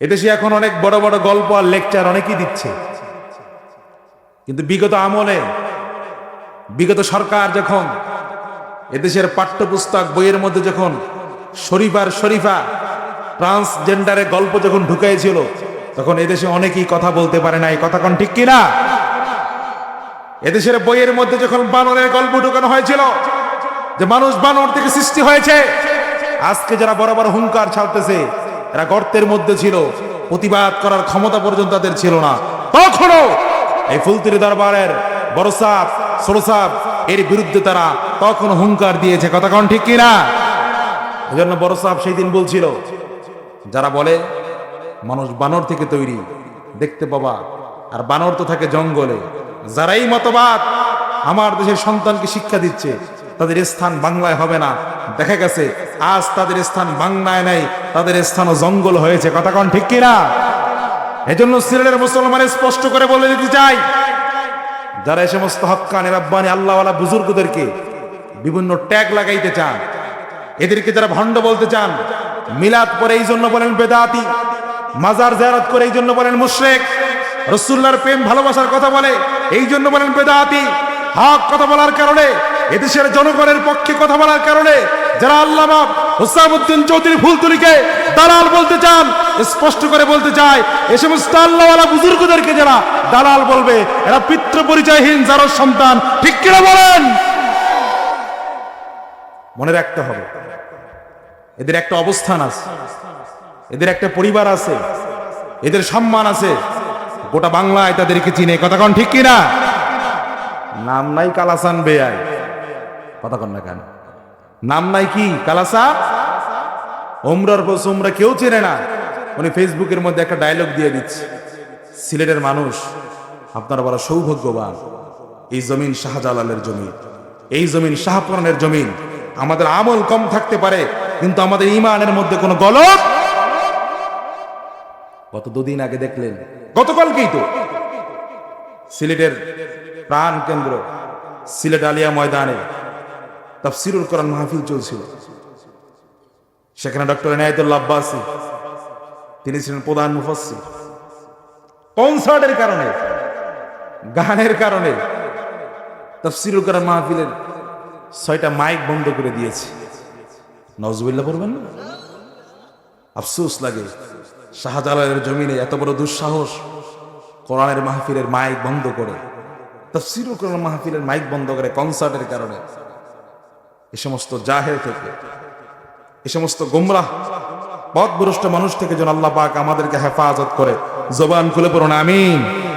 এদেশে এখন অনেক বড় বড় গল্প আর লেকচার অনেকেই দিচ্ছে। কিন্তু বিগত আমলে, বিগত সরকার যখন এদেশের পাঠ্যপুস্তক বইয়ের মধ্যে যখন শরীফার শরীফা ট্রান্সজেন্ডারের গল্প যখন ঢুকাইছিল, তখন এদেশে অনেকেই কথা বলতে পারে নাই। কথা কোন ঠিক কিনা? এদেশের বইয়ের মধ্যে যখন বানরের গল্প ঢুকানো হয়েছিল, যে মানুষ বানর থেকে সৃষ্টি হয়েছে, আজকে যারা বড় বড় হুঙ্কার ছাড়তেছে এরা গর্তের মধ্যে ছিল। প্রতিবাদ করার ক্ষমতা পর্যন্ত তাদের ছিল না। তখনও এই ফুলতুরি দরবারের বড় সাপ, ছোট সাপ, এর বিরুদ্ধে তারা তখন হুঙ্কার দিয়েছে। কথা কোন ঠিক কিনা? এজন্য বড় সাহেব সেই দিন বলছিল, যারা বলে, মানুষ বানর থেকে তৈরি, দেখতে পাবা, আর বানর তো থাকে জঙ্গলে। যারা এই মতবাদ, আমার দেশের সন্তানকে শিক্ষা দিচ্ছে তাদের স্থান বাংলায় হবে না। দেখা গেছে, আজ তাদের স্থান বাংলায় নাই, তাদের স্থানও জঙ্গল হয়েছে। কথা কন ঠিক কিনা? এজন্য সিলেটের মুসলমানের স্পষ্ট করে বলে দিতে চাই, যারা এই সমস্ত হক্কানি রাব্বানি, আল্লাহওয়ালা বুজুর্গদেরকে বিভিন্ন ট্যাগ লাগাইতে চান, এদেরকে যারা ভণ্ড বলতে চান, মিলাদ করে এই জন্য বলেন বেদাতি, মাজার জায়ারত করে এই জন্য বলেন মুশরেক রসুল্লার প্রেম, ভালোবাসার কথা বলে, এই জন্য বলেন বেদাতি, হক কথা বলার কারণে এদেশের জনগণের পক্ষে কথা বলার কারণে যারা আল্লামা হুসামুদ্দিন চৌধুরী ফুলতুলিকে দালাল বলতে চান, স্পষ্ট করে বলতে চায়, এ সমস্ত আল্লাহওয়ালা বুজুর্গদেরকে যারা দালাল বলবে, এরা পিতৃ পরিচয়হীন যারা সন্তান, ঠিক কিনা বলেন? মনে রাখতে হবে, এদের একটা অবস্থান আছে, এদের একটা পরিবার আছে, এদের সম্মান আছে, গোটা বাংলায় তাদেরকে চিনে, কথা কন ঠিক কিনা? নাম নাই কালাসান বেয়াই। কথা না কেন? নাম নাই কি? কালাসা? ওমরার বস, ওমরা কেউ চেনে না। উনি ফেসবুকের মধ্যে একটা ডায়লগ দিয়ে দিচ্ছে। সিলেটের মানুষ, আপনারা বড় সৌভাগ্যবান। এই জমিন শাহজালালের জমিন। এই জমিন শাহপুরানের জমিন। আমাদের আমল কম থাকতে পারে, কিন্তু আমাদের ইমানের মধ্যে কোনো গলত গত দুদিন আগে দেখলেন। গতকালকেই তো। সিলেটের প্রাণ কেন্দ্র সিলেট আলিয়া ময়দানে। তাফসিরুল কোরআন মাহফিল চলছিল। সেখানে ডক্টর এনায়তুল্লাহ আব্বাসি, তিনি ছিলেন প্রধান মুফাসসির। কনসার্টের কারণে, গানের কারণে তাফসিরুল কোরআন মাহফিলের ছয়টা মাইক বন্ধ করে দিয়েছে। নজবুল্লাহ পড়বেন না? আফসোস লাগে, শাহজালালের জমিনে এত বড় দুঃসাহস কোরআনের মাহফিলের মাইক বন্ধ করে, তফসিরুল কোরআন মাহফিলের মাইক বন্ধ করে কনসার্টের কারণে এ সমস্ত জাহের থেকে, এ সমস্ত গোমরাহ পথ মানুষ থেকে যেন আল্লাহ পাক আমাদেরকে হেফাজত করে। জবান খুলে পড়ুন, আমিন।